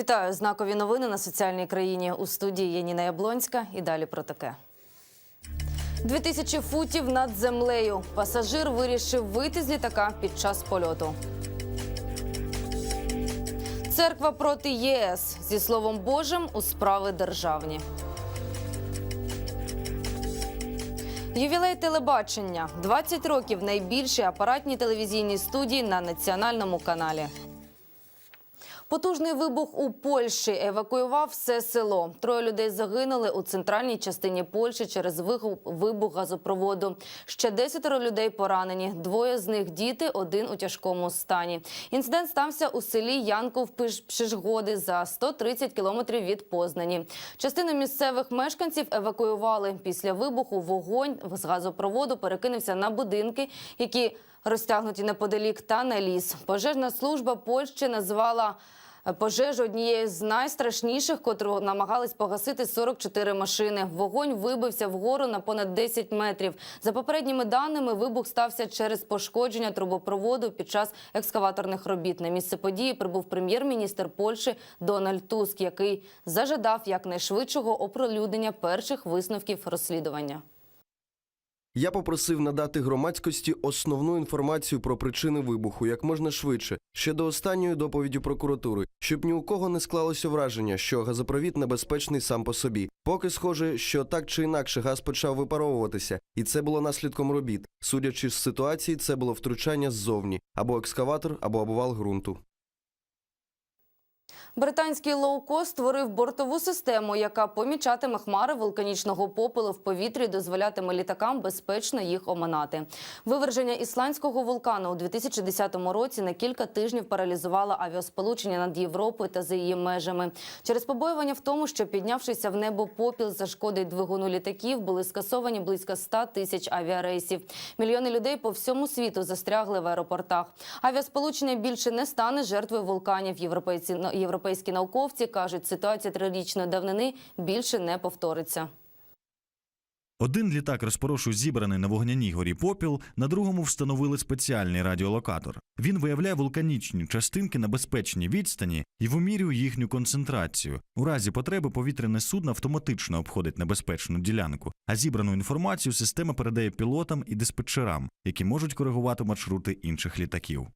Вітаю знакові новини на соціальній країні. У студії Яніна Яблонська. І далі про таке. 2000 футів над землею. Пасажир вирішив вийти з літака під час польоту. Церква проти ЄС зі словом Божим у справи державні. Ювілей телебачення 20 років найбільшій апаратній телевізійній студії на національному каналі. Потужний вибух у Польщі евакуював все село. Троє людей загинули у центральній частині Польщі через вибух газопроводу. Ще десятеро людей поранені. Двоє з них діти, один у тяжкому стані. Інцидент стався у селі Янков Пшишгоди за 130 кілометрів від Познані. Частину місцевих мешканців евакуювали. Після вибуху вогонь з газопроводу перекинувся на будинки, які розтягнуті неподалік та на ліс. Пожежна служба Польщі назвала пожежу однією з найстрашніших, котру намагались погасити 44 машини. Вогонь вибився вгору на понад 10 метрів. За попередніми даними, вибух стався через пошкодження трубопроводу під час екскаваторних робіт. На місце події прибув прем'єр-міністр Польщі Дональд Туск, який зажадав якнайшвидшого оприлюднення перших висновків розслідування. Я попросив надати громадськості основну інформацію про причини вибуху як можна швидше, ще до останньої доповіді прокуратури, щоб ні у кого не склалося враження, що газопровід небезпечний сам по собі. Поки схоже, що так чи інакше газ почав випаровуватися, і це було наслідком робіт. Судячи з ситуації, це було втручання ззовні або екскаватор, або обвал ґрунту. Британський лоукост створив бортову систему, яка помічатиме хмари вулканічного попелу в повітрі, дозволятиме літакам безпечно їх оминати. Виверження ісландського вулкану у 2010 році на кілька тижнів паралізувало авіасполучення над Європою та за її межами. Через побоювання в тому, що піднявшися в небо попіл зашкодить двигуну літаків, були скасовані близько 100 тисяч авіарейсів. Мільйони людей по всьому світу застрягли в аеропортах. Авіасполучення більше не стане жертвою вулканів. Європейці європейські науковці кажуть, ситуація трирічної давнини більше не повториться. Один літак розпорошив зібраний на вогняній горі попіл, на другому встановили спеціальний радіолокатор. Він виявляє вулканічні частинки на безпечній відстані і вимірює їхню концентрацію. У разі потреби повітряне судно автоматично обходить небезпечну ділянку, а зібрану інформацію система передає пілотам і диспетчерам, які можуть коригувати маршрути інших літаків.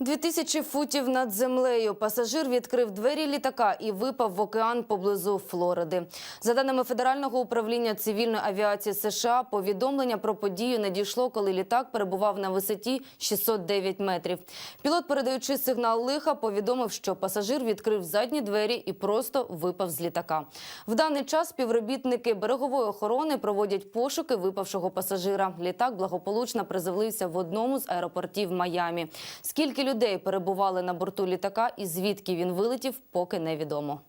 2000 футів над землею. Пасажир відкрив двері літака і випав в океан поблизу Флориди. За даними Федерального управління цивільної авіації США, повідомлення про подію надійшло, коли літак перебував на висоті 609 метрів. Пілот, передаючи сигнал лиха, повідомив, що пасажир відкрив задні двері і просто випав з літака. В даний час співробітники берегової охорони проводять пошуки випавшого пасажира. Літак благополучно приземлився в одному з аеропортів Майамі. Скільки людей перебували на борту літака і звідки він вилетів, поки невідомо.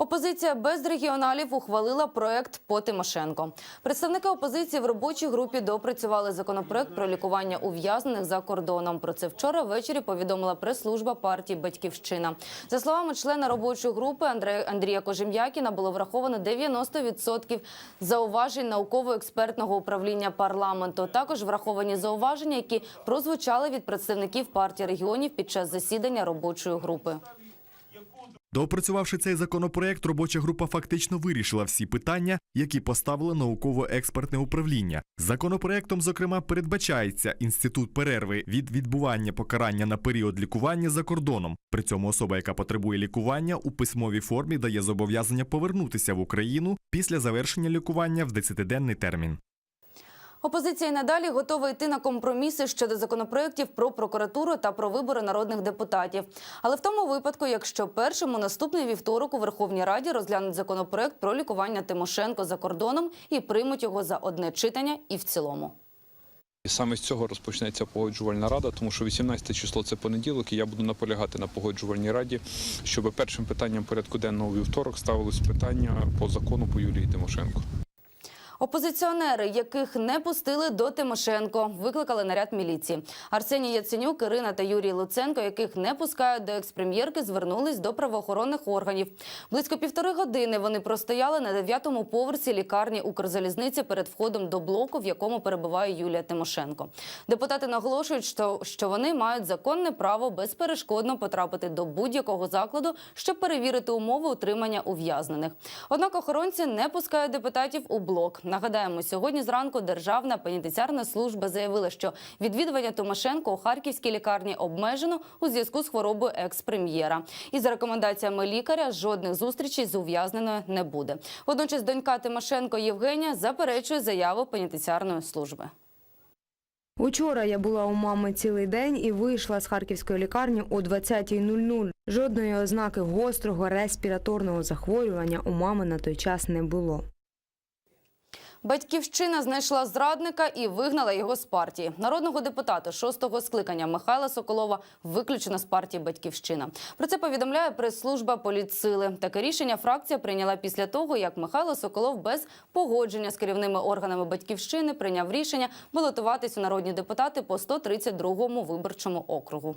Опозиція без регіоналів ухвалила проект по Тимошенко. Представники опозиції в робочій групі допрацювали законопроект про лікування ув'язнених за кордоном. Про це вчора ввечері повідомила прес-служба партії Батьківщина. За словами члена робочої групи Андрія Кожем'якіна, було враховано 90% зауважень науково-експертного управління парламенту. Також враховані зауваження, які прозвучали від представників партії регіонів під час засідання робочої групи. Доопрацювавши цей законопроект, робоча група фактично вирішила всі питання, які поставило науково-експертне управління. Законопроектом, зокрема, передбачається інститут перерви від відбування покарання на період лікування за кордоном. При цьому особа, яка потребує лікування, у письмовій формі дає зобов'язання повернутися в Україну після завершення лікування в 10-денний термін. Опозиція надалі готова йти на компроміси щодо законопроєктів про прокуратуру та про вибори народних депутатів. Але в тому випадку, якщо першим у наступний вівторок у Верховній Раді розглянуть законопроект про лікування Тимошенко за кордоном і приймуть його за одне читання і в цілому. І саме з цього розпочнеться погоджувальна рада, тому що 18 число це понеділок, і я буду наполягати на погоджувальній раді, щоб першим питанням порядку денного вівторок ставилось питання по закону по Юлії Тимошенко. Опозиціонери, яких не пустили до Тимошенко, викликали наряд міліції. Арсеній Яценюк, Ірина та Юрій Луценко, яких не пускають до експрем'єрки, звернулись до правоохоронних органів. Близько півтори години вони простояли на дев'ятому поверсі лікарні Укрзалізниці перед входом до блоку, в якому перебуває Юлія Тимошенко. Депутати наголошують, що, що вони мають законне право безперешкодно потрапити до будь-якого закладу, щоб перевірити умови утримання ув'язнених. Однак охоронці не пускають депутатів у блок. Нагадаємо, сьогодні зранку Державна пенітенціарна служба заявила, що відвідування Тимошенко у харківській лікарні обмежено у зв'язку з хворобою екс-прем'єра. І за рекомендаціями лікаря жодних зустрічей з ув'язненою не буде. Водночас донька Тимошенко Євгенія заперечує заяву пенітенціарної служби. Учора я була у мами цілий день і вийшла з харківської лікарні о 20.00. Жодної ознаки гострого респіраторного захворювання у мами на той час не було. Батьківщина знайшла зрадника і вигнала його з партії. Народного депутата шостого скликання Михайла Соколова виключено з партії Батьківщина. Про це повідомляє прес-служба політсили. Таке рішення фракція прийняла після того, як Михайло Соколов без погодження з керівними органами батьківщини прийняв рішення балотуватись у народні депутати по 132-му виборчому округу.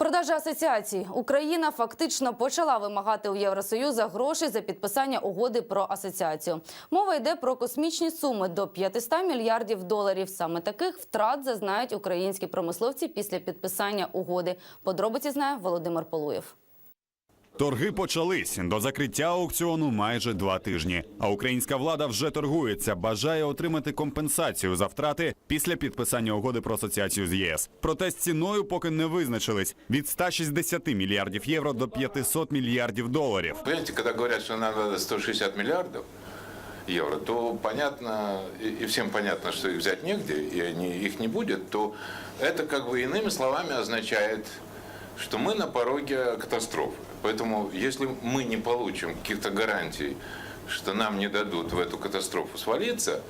Продажа асоціації Україна фактично почала вимагати у Євросоюза гроші за підписання угоди про асоціацію. Мова йде про космічні суми до 500 мільярдів доларів. Саме таких втрат зазнають українські промисловці після підписання угоди. Подробиці знає Володимир Полуєв. Торги почались до закриття аукціону майже два тижні. А українська влада вже торгується, бажає отримати компенсацію за втрати після підписання угоди про асоціацію з ЄС. Проте з ціною поки не визначились від 160 мільярдів євро до 500 мільярдів доларів. Понимаете, когда говорят, что нам надо 160 миллиардов евро, то понятно, и и всем понятно, что их взять негде, и они, их не будет, то это как бы иными словами означает, что мы на пороге катастрофы. Поэтому если мы не получим каких-то гарантий, что нам не дадут в эту катастрофу свалиться,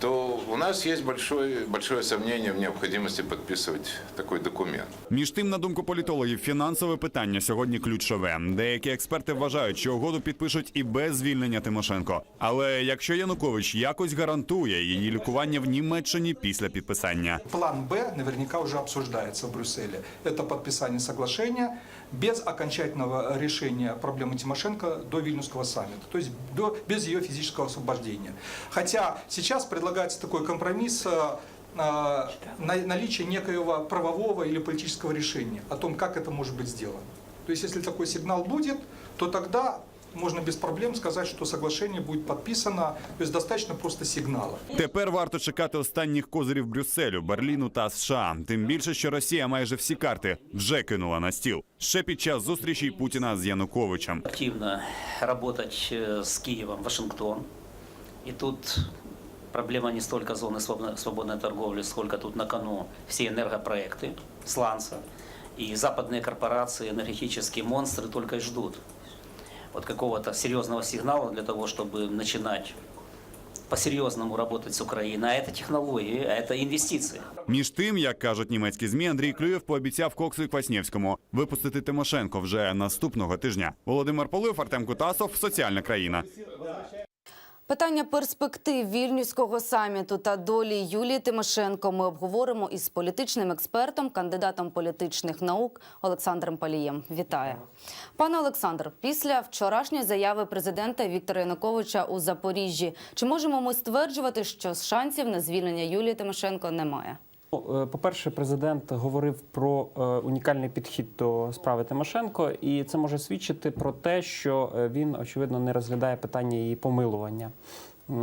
то у нас есть большое, большое сомнение в необходимости подписывать такой документ. Між тим, на думку політологів, фінансове питання сьогодні ключове. Деякі експерти вважають, що угоду підпишуть і без звільнення Тимошенко. Але якщо Янукович якось гарантує її лікування в Німеччині після підписання. План Б наверняка уже обсуждается в Брюсселе. Это подписание соглашения без окончательного решения проблемы Тимошенко до Вильнюсского саммита, то есть до, без ее физического освобождения. Хотя сейчас предлагается такой компромисс э, э, на- наличие некоего правового или политического решения о том, как это может быть сделано. То есть если такой сигнал будет, то тогда можно без проблем сказать, что соглашение будет подписано, то есть достаточно просто сигнала. Тепер варто чекати останніх козирів Брюсселю, Берліну та США. Тим більше, що Росія майже всі карти вже кинула на стіл ще під час зустрічі Путіна з Януковичем. активно работать э, с Киевом, Вашингтон. И тут проблема не столько зоны свободной, свободной торговли, сколько тут на кону все энергопроекты, сланца. И западные корпорации, энергетические монстры только и ждут вот какого-то серьезного сигнала для того, чтобы начинать по-серьезному работать с Украиной. А это технологии, а это инвестиции. Між тим, як кажуть німецькі змі, Андрій Клюєв пообіцяв Коксу і Кваснєвському випустити Тимошенко вже наступного тижня. Володимир Полив, Артем Кутасов, Соціальна країна. Питання перспектив вільнюського саміту та долі Юлії Тимошенко ми обговоримо із політичним експертом, кандидатом політичних наук Олександром Палієм. Вітаю, пане Олександр. Після вчорашньої заяви президента Віктора Януковича у Запоріжжі, чи можемо ми стверджувати, що шансів на звільнення Юлії Тимошенко немає? Е, По-перше, президент говорив про е, унікальний підхід до справи Тимошенко, і це може свідчити про те, що е, він очевидно не розглядає питання її помилування.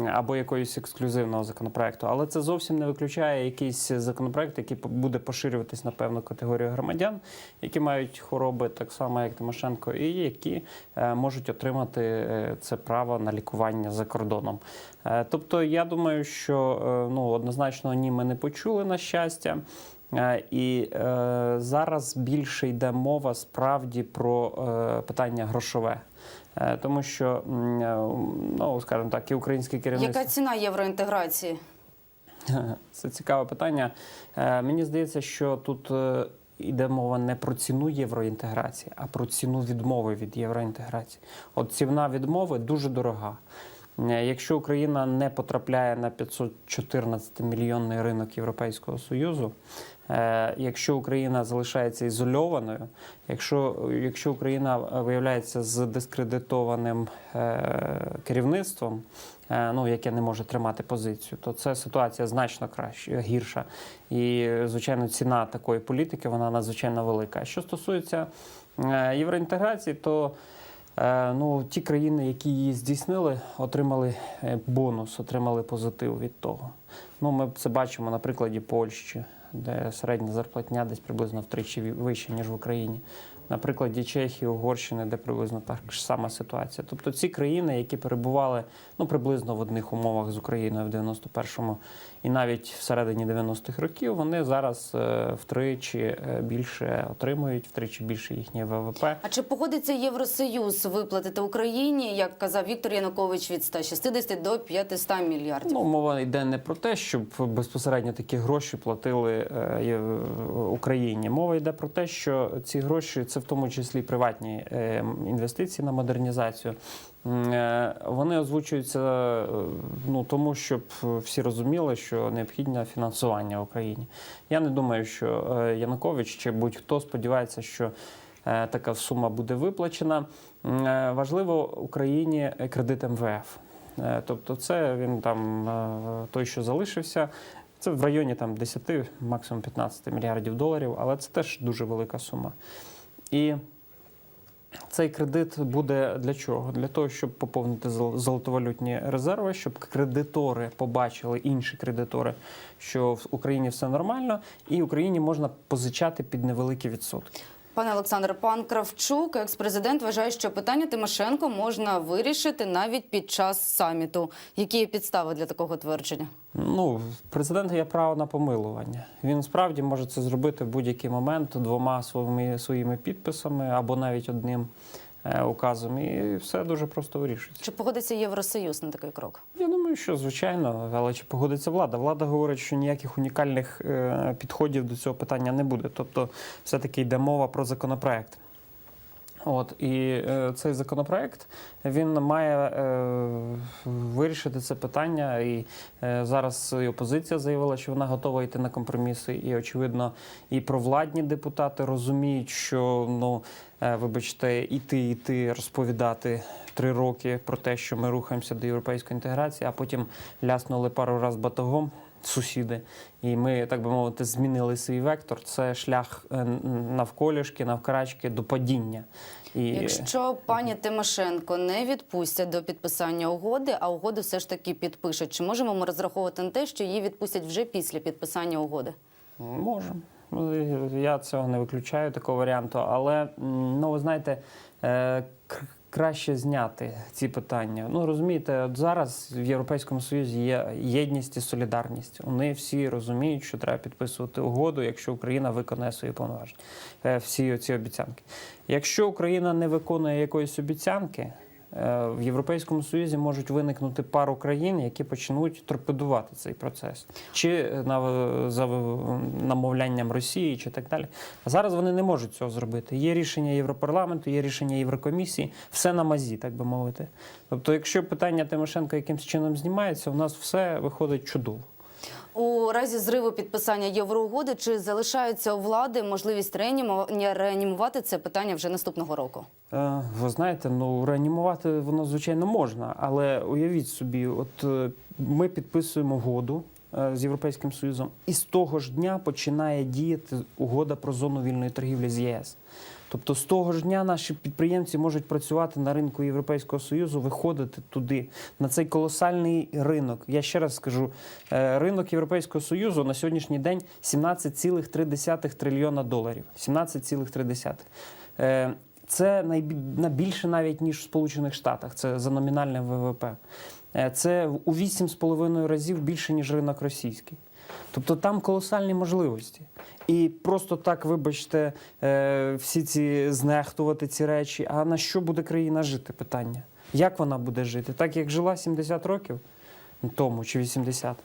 Або якоїсь ексклюзивного законопроекту, але це зовсім не виключає якийсь законопроект, який буде поширюватись на певну категорію громадян, які мають хвороби так само, як Тимошенко, і які е, можуть отримати е, це право на лікування за кордоном. Е, Тобто, я думаю, що ну однозначно ні, ми не почули на щастя. І е, зараз більше йде мова справді про е, питання грошове, тому що е, ну скажімо так, і українське керівництво Яка ціна євроінтеграції? це цікаве питання. Е, Мені здається, що тут е, йде мова не про ціну євроінтеграції, а про ціну відмови від євроінтеграції. От ціна відмови дуже дорога. Е, Якщо Україна не потрапляє на 514 мільйонний ринок Європейського Союзу, е, якщо Україна залишається ізольованою, якщо, якщо Україна е, виявляється з дискредитованим е, керівництвом, е, ну, яке не може тримати позицію, то це ситуація значно краще, гірша. І, звичайно, ціна такої політики вона надзвичайно велика. Що стосується е, євроінтеграції, то Е, Ну, ті країни, які її здійснили, отримали е, бонус, отримали позитив від того. Ну, ми це бачимо на прикладі Польщі, де середня зарплатня десь приблизно втричі вище ніж в Україні. На прикладі Чехії, Угорщини, де приблизно так ж сама ситуація. Тобто ці країни, які перебували ну, приблизно в одних умовах з Україною в 91-му і навіть всередині 90-х років, вони зараз е, втричі е, більше отримують, втричі більше їхнє ВВП. А чи погодиться Євросоюз виплатити Україні, як казав Віктор Янукович, від 160 до 500 мільярдів? Ну, мова йде не про те, щоб безпосередньо такі гроші платили е, Україні. Мова йде про те, що ці гроші це в тому числі приватні інвестиції на модернізацію. Е, Вони озвучуються е, ну, тому, щоб всі розуміли, що необхідне фінансування в Україні. Я не думаю, що е, Янукович чи будь-хто сподівається, що е, така сума буде виплачена. Е, Важливо Україні кредит МВФ. Е, Тобто, це він там е, той, що залишився. Це в районі там 10, максимум 15 мільярдів доларів, але це теж дуже велика сума. І цей кредит буде для чого? Для того, щоб поповнити зол- золотовалютні резерви, щоб кредитори побачили інші кредитори, що в Україні все нормально, і Україні можна позичати під невеликі відсотки. Пане Олександр, пан Кравчук, екс-президент, вважає, що питання Тимошенко можна вирішити навіть під час саміту. Які є підстави для такого твердження? Ну, в президента є право на помилування. Він справді може це зробити в будь-який момент двома своїми своїми підписами або навіть одним е, указом, і все дуже просто вирішується. Чи погодиться Євросоюз на такий крок? Я думаю, що звичайно, але чи погодиться влада? Влада говорить, що ніяких унікальних е, підходів до цього питання не буде. Тобто, все-таки йде мова про законопроект. От і е, цей законопроект він має е, вирішити це питання. І е, зараз і опозиція заявила, що вона готова йти на компроміси. І очевидно, і провладні депутати розуміють, що ну е, вибачте, іти, іти розповідати три роки про те, що ми рухаємося до європейської інтеграції, а потім ляснули пару раз батогом. Сусіди, і ми, так би мовити, змінили свій вектор. Це шлях е, навколішки, навкрачки до падіння. І Якщо пані Тимошенко не відпустять до підписання угоди, а угоду все ж таки підпишуть, чи можемо ми розраховувати на те, що її відпустять вже після підписання угоди? Можемо. Я цього не виключаю, такого варіанту. Але ну, ви знаєте, е, краще зняти ці питання. Ну розумієте, от зараз в Європейському Союзі є єдність і солідарність. Вони всі розуміють, що треба підписувати угоду, якщо Україна виконає свої повноваження. Е, Всі ці обіцянки. Якщо Україна не виконує якоїсь обіцянки. Е, В Європейському Союзі можуть виникнути пару країн, які почнуть торпедувати цей процес, чи на за намовлянням Росії, чи так далі. А зараз вони не можуть цього зробити. Є рішення Європарламенту, є рішення Єврокомісії, все на мазі, так би мовити. Тобто, якщо питання Тимошенко якимось чином знімається, у нас все виходить чудово. У разі зриву підписання євроугоди, чи залишається у влади можливість реаніму- реанімувати це питання вже наступного року? Е, Ви знаєте, ну реанімувати воно звичайно можна, але уявіть собі, от е, ми підписуємо угоду е, з Європейським Союзом, і з того ж дня починає діяти угода про зону вільної торгівлі з ЄС. Тобто з того ж дня наші підприємці можуть працювати на ринку Європейського Союзу, виходити туди, на цей колосальний ринок. Я ще раз скажу: е, ринок Європейського Союзу на сьогоднішній день 17,3 трильйона доларів. 17,3. Е, Це найбі- на більше навіть ніж в Сполучених Штатах. Це за номінальним ВВП. Е, Це у 8,5 разів більше ніж ринок російський. Тобто там колосальні можливості. І просто так, вибачте, е, всі ці знехтувати ці речі. А на що буде країна жити? Питання. Як вона буде жити? Так як жила 70 років тому чи 80?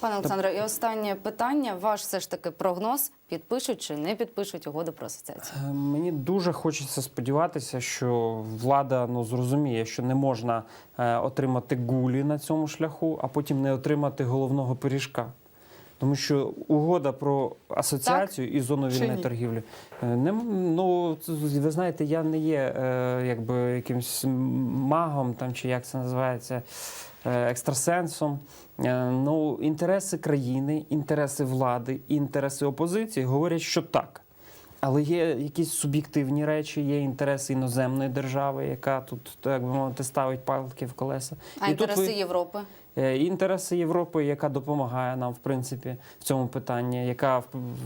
Пане Олександре, і останнє питання. Ваш все ж таки прогноз підпишуть чи не підпишуть угоду про асоціацію? Е, Мені дуже хочеться сподіватися, що влада ну зрозуміє, що не можна е, отримати гулі на цьому шляху, а потім не отримати головного пиріжка. Тому що угода про асоціацію і зону вільної торгівлі е, не ну ви знаєте, я не є е, якби якимсь магом там чи як це називається е, екстрасенсом. Ну інтереси країни, інтереси влади, інтереси опозиції говорять, що так. Але є якісь суб'єктивні речі, є інтереси іноземної держави, яка тут, так би мовити, ставить палки в колеса. А І тут інтереси ви- Європи? Е, інтереси Європи, яка допомагає нам, в принципі, в цьому питанні, яка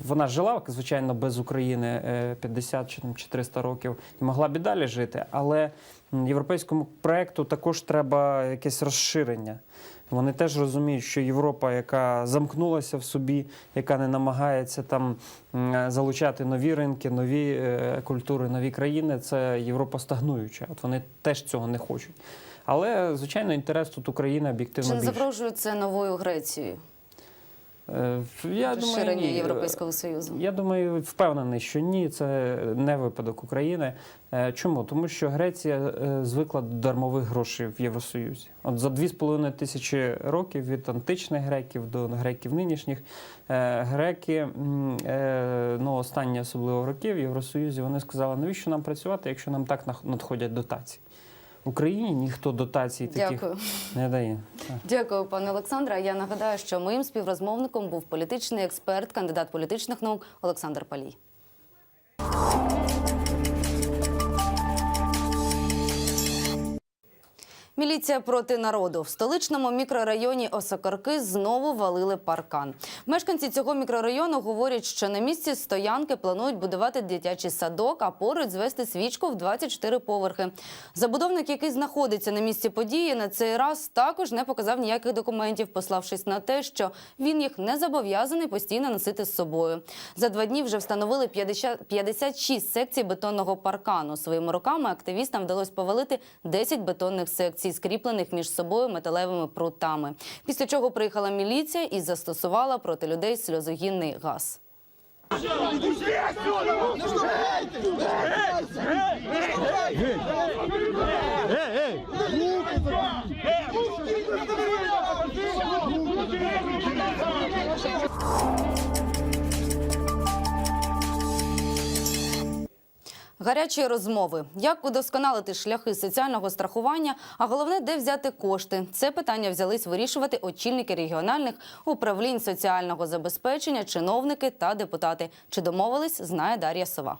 вона жила, звичайно, без України е, 50 чи там, чи 300 років і могла б і далі жити. Але європейському проекту також треба якесь розширення. Вони теж розуміють, що Європа, яка замкнулася в собі, яка не намагається там е, залучати нові ринки, нові е, культури, нові країни, це Європа стагнуюча. От вони теж цього не хочуть. Але звичайно, інтерес тут України об'єктивно Чи не більше. загрожує це новою Грецією? Е, Я думаю, ні. Європейського Союзу? Я думаю, впевнений, що ні, це не випадок України. Е, Чому? Тому що Греція е, звикла до дармових грошей в Євросоюзі. От за 2,5 тисячі років від античних греків до греків нинішніх греки, ну останні особливо роки в Євросоюзі, вони сказали, навіщо нам працювати, якщо нам так надходять дотації. Україні ніхто дотацій таких Дякую. не дає. Дякую, пане Олександре. Я нагадаю, що моїм співрозмовником був політичний експерт, кандидат політичних наук Олександр Палій. Міліція проти народу в столичному мікрорайоні Осокорки знову валили паркан. Мешканці цього мікрорайону говорять, що на місці стоянки планують будувати дитячий садок, а поруч звести свічку в 24 поверхи. Забудовник, який знаходиться на місці події, на цей раз також не показав ніяких документів, пославшись на те, що він їх не зобов'язаний постійно носити з собою. За два дні вже встановили 50 56 секцій бетонного паркану. Своїми руками активістам вдалося повалити 10 бетонних секцій, скріплених між собою металевими прутами. Після чого приїхала міліція і застосувала проти людей сльозогінний газ. Гарячі розмови. Як удосконалити шляхи соціального страхування, а головне, де взяти кошти. Це питання взялись вирішувати очільники регіональних управлінь соціального забезпечення, чиновники та депутати. Чи домовились, знає Дар'я Сова.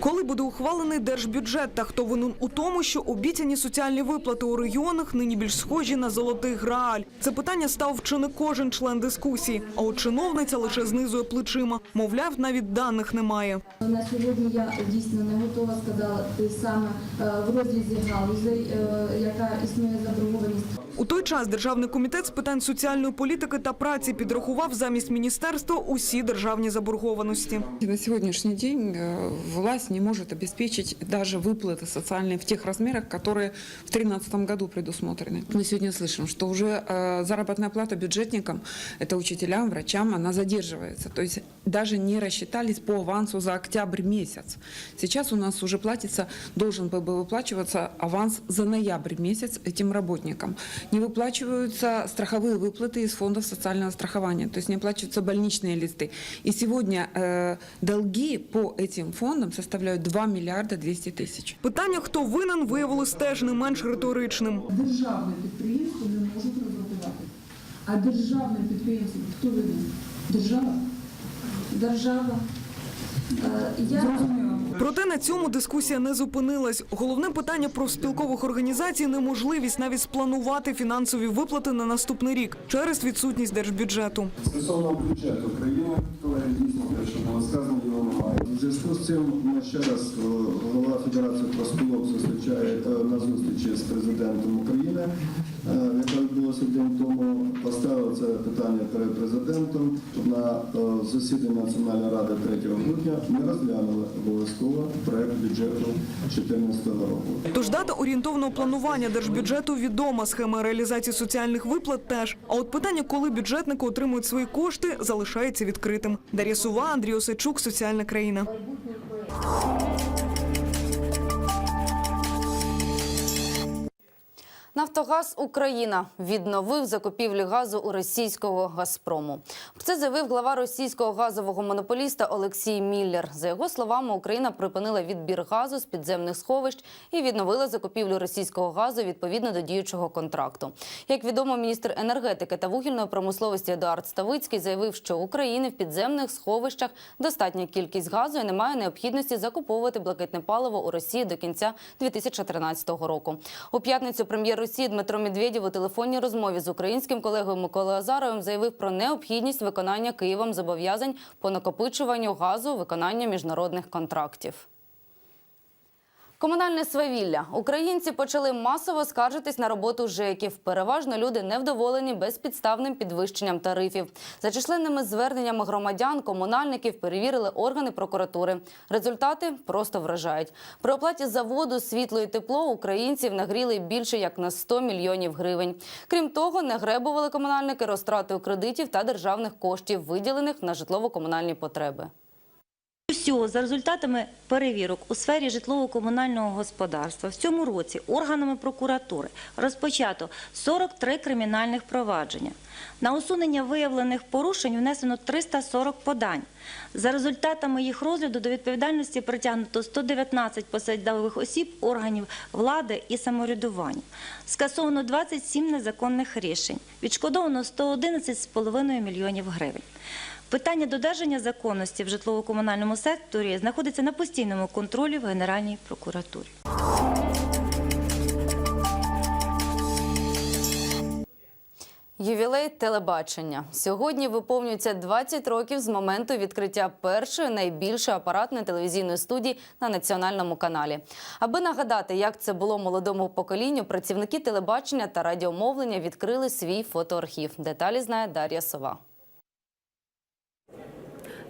Коли буде ухвалений держбюджет та хто винен у тому, що обіцяні соціальні виплати у регіонах нині більш схожі на золотий грааль? Це питання став чи не кожен член дискусії. А от чиновниця лише знизує плечима. Мовляв, навіть даних немає. На сьогодні я дійсно не готова сказати саме е, в розрізі галузей, е, яка існує заборгованість. У той час Державний комітет з питань соціальної політики та праці підрахував замість міністерства усі державні заборгованості. На сегодняшний день э, власть не может обеспечить даже выплаты социальные в тех размерах, которые в 2013 году предусмотрены. Мы сегодня слышим, что уже э, заработная плата бюджетникам, это учителям, врачам, она задерживается. То есть даже не рассчитались по авансу за октябрь месяц. Сейчас у нас уже платится, должен был бы выплачиваться аванс за ноябрь месяц этим работникам. Не выплачиваются страховые выплаты из фондов социального страхования, то есть не оплачиваются больничные листы. И сегодня э, долги по этим фондам составляют 2 миллиарда 200 тысяч. Питання, хто винен, виявилось теж не менш риторичним. Державне підприємство не можуть розрахувати. А державне підприємство хто винен? Держава? Держава. Е, Я Проте на цьому дискусія не зупинилась. Головне питання профспілкових організацій – неможливість навіть спланувати фінансові виплати на наступний рік через відсутність держбюджету. Стосовно бюджету країни, колеги, дійсно те, що було сказано, його немає. У зв'язку з цим ми ще раз е, голова Федерації профспілок зустрічає е, на зустрічі з президентом України, яка відбулася день тому, поставив це питання перед президентом на е, засіданні Національної ради 3 грудня. Ми розглянули обов'язково проект бюджету 2014 року. Тож Результати орієнтовного планування держбюджету відома. Схема реалізації соціальних виплат теж. А от питання, коли бюджетники отримують свої кошти, залишається відкритим. Дар'я Сува, Андрій Осадчук, Соціальна країна. Нафтогаз Україна відновив закупівлі газу у російського Газпрому. Це заявив глава російського газового монополіста Олексій Міллер. За його словами, Україна припинила відбір газу з підземних сховищ і відновила закупівлю російського газу відповідно до діючого контракту. Як відомо, міністр енергетики та вугільної промисловості Едуард Ставицький заявив, що України в підземних сховищах достатня кількість газу і немає необхідності закуповувати блакитне паливо у Росії до кінця 2013 року. У п'ятницю прем'єр Росії Дмитро Медведєв у телефонній розмові з українським колегою Миколою Азаровим заявив про необхідність виконання Києвом зобов'язань по накопичуванню газу, виконання міжнародних контрактів. Комунальне свавілля. Українці почали масово скаржитись на роботу ЖЕКів. Переважно люди невдоволені безпідставним підвищенням тарифів. За численними зверненнями громадян, комунальників перевірили органи прокуратури. Результати просто вражають. При оплаті за воду, світло і тепло українців нагріли більше як на 100 мільйонів гривень. Крім того, не гребували комунальники розтратою кредитів та державних коштів, виділених на житлово-комунальні потреби. Всього за результатами перевірок у сфері житлово-комунального господарства в цьому році органами прокуратури розпочато 43 кримінальних провадження. На усунення виявлених порушень внесено 340 подань. За результатами їх розгляду до відповідальності притягнуто 119 посадових осіб органів влади і самоврядування. Скасовано 27 незаконних рішень. Відшкодовано 111,5 мільйонів гривень. Питання додержання законності в житлово-комунальному секторі знаходиться на постійному контролі в Генеральній прокуратурі. Ювілей телебачення сьогодні виповнюється 20 років з моменту відкриття першої найбільшої апаратної телевізійної студії на національному каналі. Аби нагадати, як це було молодому поколінню, працівники телебачення та радіомовлення відкрили свій фотоархів. Деталі знає Дар'я Сова.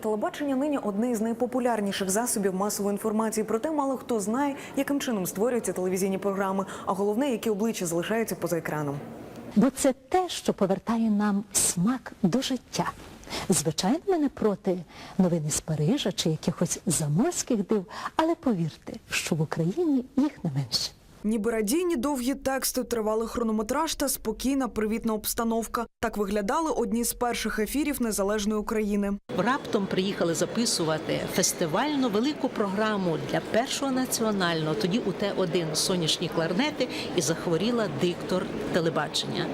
Телебачення нині одне із найпопулярніших засобів масової інформації. Проте мало хто знає, яким чином створюються телевізійні програми, а головне, які обличчя залишаються поза екраном. Бо це те, що повертає нам смак до життя. Звичайно, ми не проти новини з Парижа чи якихось заморських див, але повірте, що в Україні їх не менше. Ніби радійні довгі тексти, тривалий хронометраж та спокійна привітна обстановка. Так виглядали одні з перших ефірів незалежної України. Раптом приїхали записувати фестивальну велику програму для першого національного. Тоді у Т1 сонячні кларнети і захворіла диктор телебачення.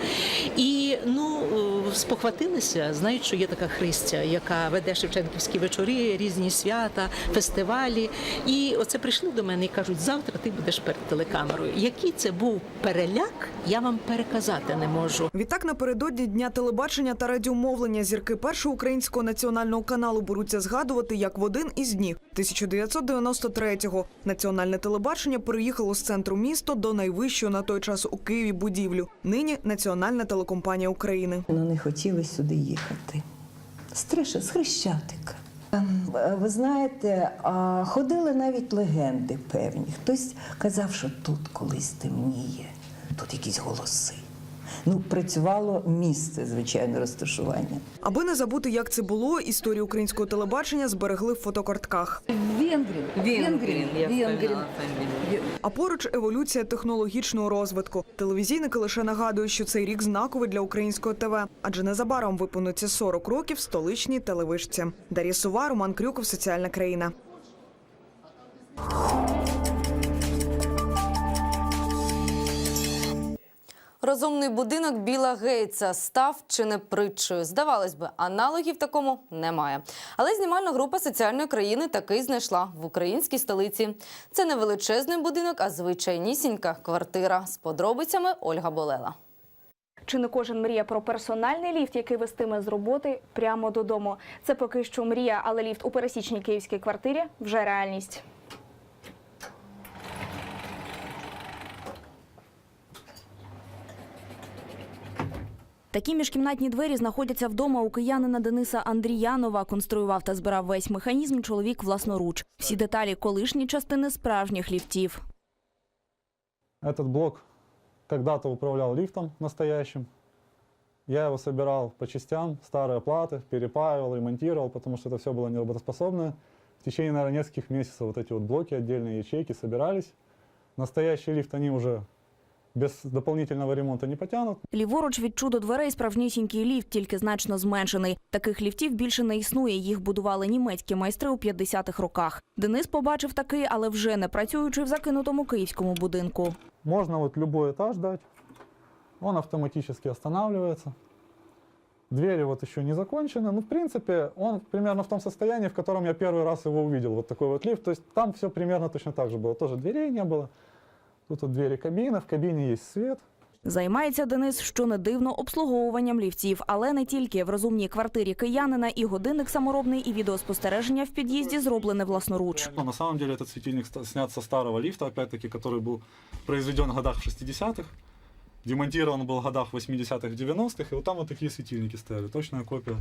І ну е, спохватилися, знають, що є така Христя, яка веде Шевченківські вечори, різні свята, фестивалі. І оце прийшли до мене і кажуть, завтра ти будеш перед телекамерою. Який це був переляк, я вам переказати не можу. Відтак напередодні дня телебачення та радіомовлення зірки першого українського національного каналу беруться згадувати як в один із днів 1993-го. Національне телебачення переїхало з центру міста до найвищого на той час у Києві будівлю. Нині Національна телекомпанія України. Ну, не хотіли сюди їхати. Стрише з Хрещатика. Ем, Ви знаєте, ходили навіть легенди певні. Хтось казав, що тут колись темніє, тут якісь голоси. Ну, працювало місце, звичайно, розташування. Аби не забути, як це було, історію українського телебачення зберегли в фотокартках. Венгрин, Венгрин, Венгрин. А поруч еволюція технологічного розвитку. Телевізійники лише нагадують, що цей рік знаковий для українського ТВ, адже незабаром виповниться 40 років столичній телевишці. Дар'я Сова, Роман Крюков, Соціальна країна. Розумний будинок Біла Гейтса став чи не притчою. Здавалось би, аналогів такому немає. Але знімальна група соціальної країни таки знайшла в українській столиці. Це не величезний будинок, а звичайнісінька квартира. З подробицями Ольга Болела. Чи не кожен мріє про персональний ліфт, який вестиме з роботи прямо додому? Це поки що мрія, але ліфт у пересічній київській квартирі вже реальність. Такі міжкімнатні двері знаходяться вдома у киянина Дениса Андріянова. Конструював та збирав весь механізм чоловік власноруч. Всі деталі колишні частини справжніх ліфтів. Этот блок когда-то управлял лифтом настоящим. Я его собирал по частям, старые платы, перепаивал, ремонтировал, потому что это все было неработоспособное. В течение, наверное, нескольких месяцев вот эти вот блоки, отдельные ячейки собирались. Настоящий лифт они уже без дополнительного ремонта не потянут. Ліворуч від чудо дверей справжнісінький ліфт, тільки значно зменшений. Таких ліфтів більше не існує. Їх будували німецькі майстри у 50-х роках. Денис побачив такий, але вже не працюючи в закинутому київському будинку. Можно вот любой этаж дать, он автоматически останавливается. Двери вот еще не закончены. Ну, в принципе, он примерно в том состоянии, в котором я первый раз его увидел. Вот такой вот лифт. То есть там все примерно точно так же было. Тоже дверей не было. Тут вот двери кабины, в кабине есть свет. Займається Денис, що не дивно, обслуговуванням ліфтів, але не тільки в розумній квартирі киянина і годинник саморобний, і відеоспостереження в під'їзді зроблене власноруч. Но на самом деле этот светильник ста- снят со старого лифта, опять-таки, который был произведен в годах 60-х. Демонтирован был в годах 80-х, 90-х. И вот там вот такие светильники стояли. Точная копия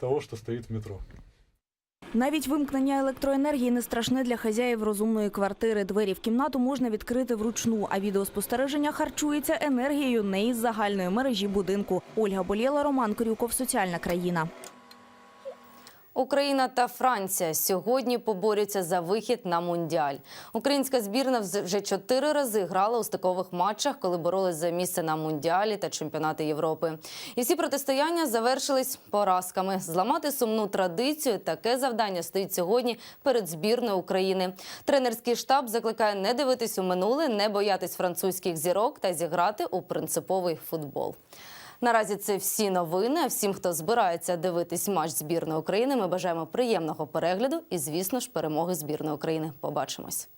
того, что стоит в метро. Навіть вимкнення електроенергії не страшне для хазяїв розумної квартири. Двері в кімнату можна відкрити вручну, а відеоспостереження харчується енергією не із загальної мережі будинку. Ольга Болєла, Роман Корюков, Соціальна країна. Україна та Франція сьогодні поборються за вихід на мундіаль. Українська збірна вже чотири рази грала у стикових матчах, коли боролись за місце на мундіалі та чемпіонати Європи. І всі протистояння завершились поразками. Зламати сумну традицію таке завдання стоїть сьогодні перед збірною України. Тренерський штаб закликає не дивитись у минуле, не боятись французьких зірок та зіграти у принциповий футбол. Наразі це всі новини. Всім, хто збирається дивитись матч збірної України, ми бажаємо приємного перегляду і, звісно ж, перемоги збірної України. Побачимось.